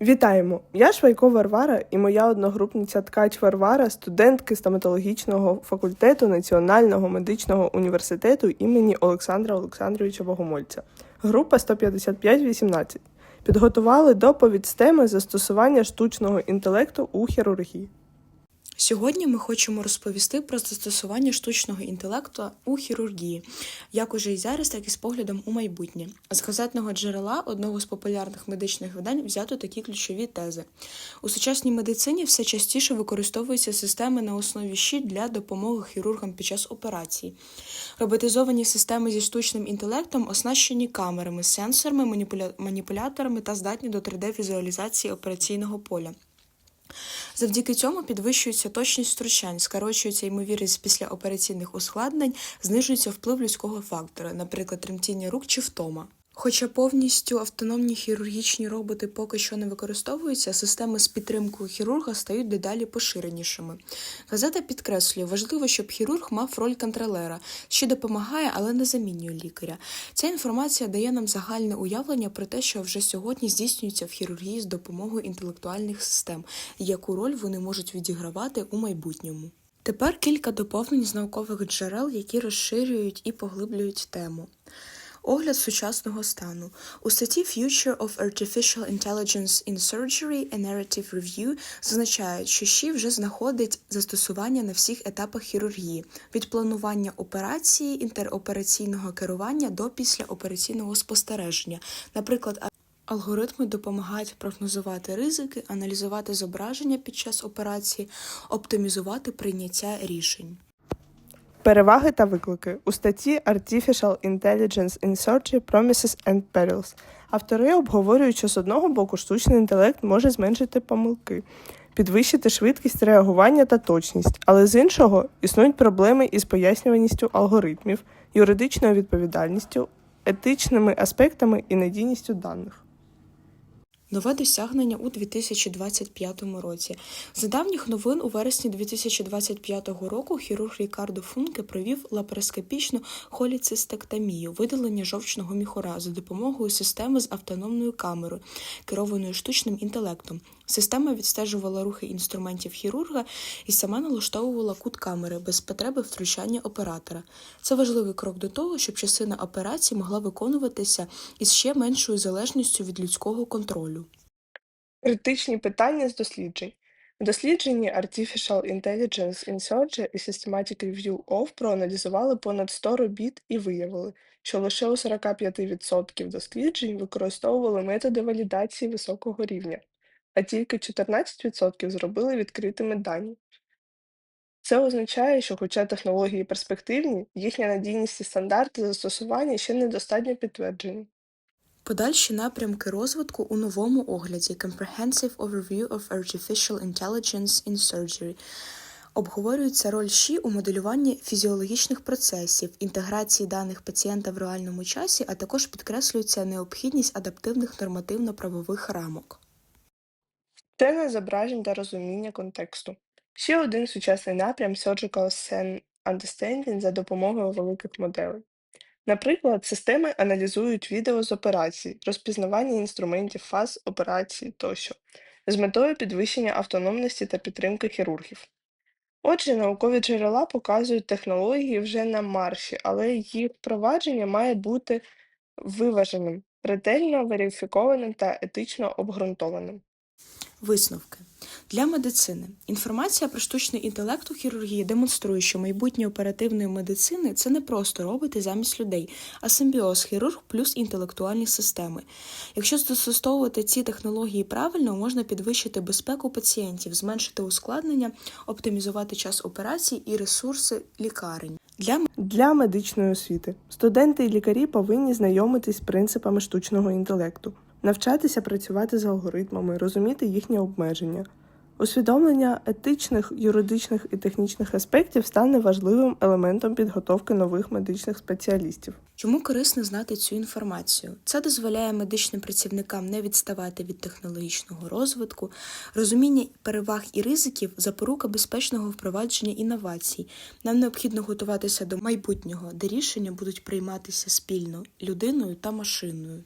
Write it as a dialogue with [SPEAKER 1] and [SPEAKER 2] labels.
[SPEAKER 1] Вітаємо! Я Швайко Варвара і моя одногрупниця Ткач Варвара, студентки стоматологічного факультету Національного медичного університету імені Олександра Олександровича Богомольця. Група 155-18. Підготували доповідь з теми застосування штучного інтелекту у хірургії.
[SPEAKER 2] Сьогодні ми хочемо розповісти про застосування штучного інтелекту у хірургії, як уже і зараз, так і з поглядом у майбутнє. З газетного джерела одного з популярних медичних видань взято такі ключові тези. У сучасній медицині все частіше використовуються системи на основі щит для допомоги хірургам під час операцій. Роботизовані системи зі штучним інтелектом оснащені камерами, сенсорами, маніпуля... маніпуляторами та здатні до 3D-візуалізації операційного поля. Завдяки цьому підвищується точність втручань, скорочується ймовірність післяопераційних ускладнень, знижується вплив людського фактора, наприклад, тремтіння рук чи втома. Хоча повністю автономні хірургічні роботи поки що не використовуються, системи з підтримкою хірурга стають дедалі поширенішими. Газета підкреслює, важливо, щоб хірург мав роль контролера, що допомагає, але не замінює лікаря. Ця інформація дає нам загальне уявлення про те, що вже сьогодні здійснюється в хірургії з допомогою інтелектуальних систем, яку роль вони можуть відігравати у майбутньому. Тепер кілька доповнень з наукових джерел, які розширюють і поглиблюють тему. Огляд сучасного стану у статті Future of Artificial Intelligence in Surgery a Narrative Review зазначають, що ЩІ вже знаходить застосування на всіх етапах хірургії від планування операції, інтеропераційного керування до післяопераційного спостереження. Наприклад, Алгоритми допомагають прогнозувати ризики, аналізувати зображення під час операції, оптимізувати прийняття рішень.
[SPEAKER 1] Переваги та виклики у статті Artificial Intelligence in Surgery Promises and Perils. Автори обговорюють, що з одного боку штучний інтелект може зменшити помилки, підвищити швидкість реагування та точність, але з іншого існують проблеми із пояснюваністю алгоритмів, юридичною відповідальністю, етичними аспектами і надійністю даних.
[SPEAKER 2] Нове досягнення у 2025 році. За давніх новин у вересні 2025 року хірург Рікардо Функе провів лапароскопічну холіцистектомію, видалення жовчного міхура за допомогою системи з автономною камерою, керованою штучним інтелектом. Система відстежувала рухи інструментів хірурга і сама налаштовувала кут камери без потреби втручання оператора. Це важливий крок до того, щоб частина операції могла виконуватися із ще меншою залежністю від людського контролю.
[SPEAKER 1] Критичні питання з досліджень. В дослідженні Artificial Intelligence in Surgery і Systematic Review of проаналізували понад 100 робіт і виявили, що лише у 45% досліджень використовували методи валідації високого рівня, а тільки 14% зробили відкритими дані. Це означає, що хоча технології перспективні, їхня надійність і стандарти застосування ще недостатньо підтверджені.
[SPEAKER 2] Подальші напрямки розвитку у новому огляді Comprehensive Overview of Artificial Intelligence in Surgery обговорюється роль ЩІ у моделюванні фізіологічних процесів, інтеграції даних пацієнта в реальному часі, а також підкреслюється необхідність адаптивних нормативно-правових рамок.
[SPEAKER 1] Тема зображень та розуміння контексту. Ще один сучасний напрям Surgical Scene Understanding за допомогою великих моделей. Наприклад, системи аналізують відео з операцій, розпізнавання інструментів фаз операції тощо, з метою підвищення автономності та підтримки хірургів. Отже, наукові джерела показують технології вже на марші, але їх впровадження має бути виваженим, ретельно верифікованим та етично обґрунтованим.
[SPEAKER 2] Висновки для медицини. Інформація про штучний інтелект у хірургії демонструє, що майбутнє оперативної медицини це не просто роботи замість людей, а симбіоз хірург плюс інтелектуальні системи. Якщо застосовувати ці технології правильно, можна підвищити безпеку пацієнтів, зменшити ускладнення, оптимізувати час операцій і ресурси лікарень. Для
[SPEAKER 1] Для медичної освіти студенти і лікарі повинні знайомитись з принципами штучного інтелекту, навчатися працювати з алгоритмами, розуміти їхні обмеження. Усвідомлення етичних, юридичних і технічних аспектів стане важливим елементом підготовки нових медичних спеціалістів.
[SPEAKER 2] Чому корисно знати цю інформацію? Це дозволяє медичним працівникам не відставати від технологічного розвитку, розуміння переваг і ризиків, запорука безпечного впровадження інновацій. Нам необхідно готуватися до майбутнього, де рішення будуть прийматися спільно людиною та машиною.